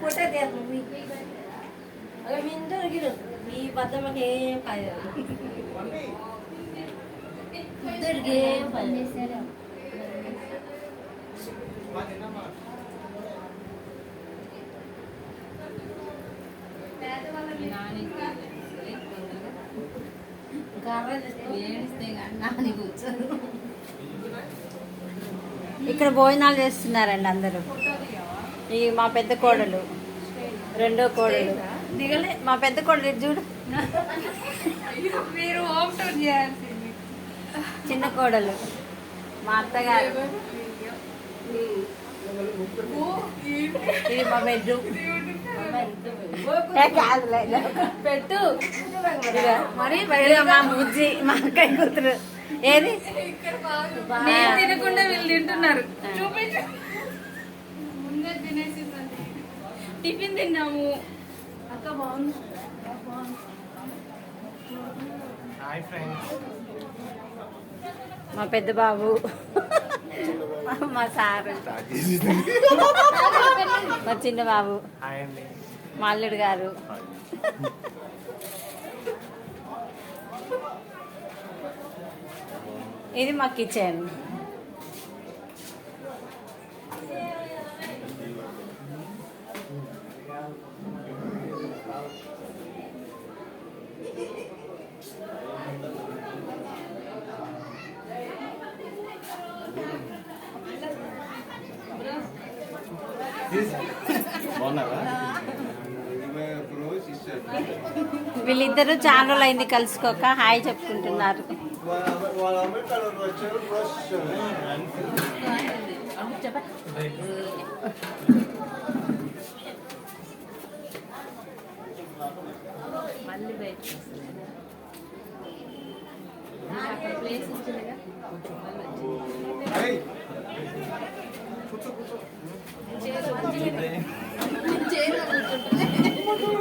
Photo తీస్తాం అలా మీ గిరు ఈ బద్దమ్మకి ఏం పని ఇద్దరికి ఏం పని ఇక్కడ భోజనాలు చేస్తున్నారండి అందరూ. ఈ మా పెద్ద కోడలు. రెండో కోడలు. దిగలే మా పెద్ద కోడలు చూడు. మీరు హోమ్ టూర్ చేయాల్సింది. చిన్న కోడలు. మా అత్తగారు. ఇది మా బెడ్ కాదులే. పెట్టు. ఇదిగో మా బుజ్జి మా అక్కయ్య కూతురు. ఏది? నేను తినకుండా వీళ్ళు తింటున్నారు. చూపించు. తినేసి టిఫిన్ తిన్నాము. అక్క బాగుంది. Hi friends. మా పెద్ద బాబు. మా సారు. మా చిన్న బాబు. మా అల్లుడు గారు. ఇది మా కిచెన్. వీళ్ళిద్దరూ చాలా రోజులు అయింది కలుసుకోక హాయ్ చెప్పుకుంటున్నారు. మళ్ళీ కూర్చో కూర్చో.